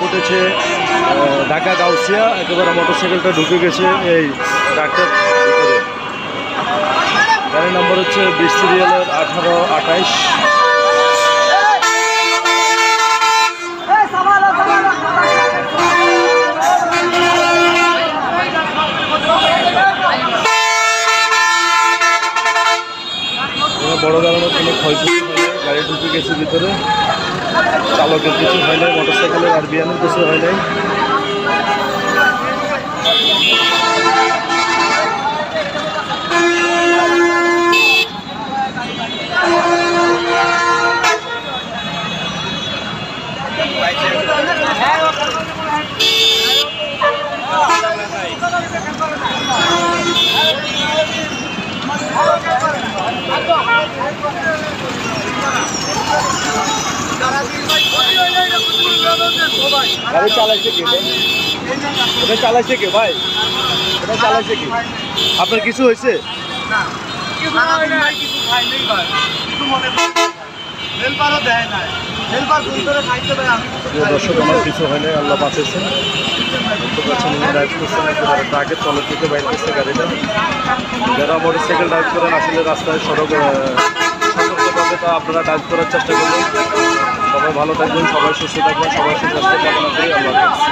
ঘটেছে ঢাকা গাউসিয়া, একেবারে মোটরসাইকেলটা ঢুকে গেছে এই ভিতরে। গাড়ি নম্বর হচ্ছে বিশ সিরিয়ালের আঠারো আঠাইশ। বড় ধরনের কোনো ক্ষয়ক্ষতি গাড়ি ঢুকে গেছে ভিতরে। চালকের কিছু হয় নাই মোটরসাইকেলের আর বিয়ানের কিছু হয় নাই। গাড়ি চালাইছে কে? এটা চালাইছে কে ভাই? এটা চালাইছে কে? আপনার কিছু হয়েছে? দর্শক আমার কিছু হয় নাই আল্লাহ বাঁচেছে ট্রাকের তলের থেকে বাইর করছে গাড়িটা। যারা মোটর সাইকেল ড্রাইভ করেন আসলে রাস্তায় সড়ক সতর্কভাবে তা আপনারা ড্রাইভ করার চেষ্টা করবেন। সবাই ভালো থাকবেন সবাই সুস্থ থাকবেন সবাই সুস্বাস্থ্য কামনা করি আল্লাহ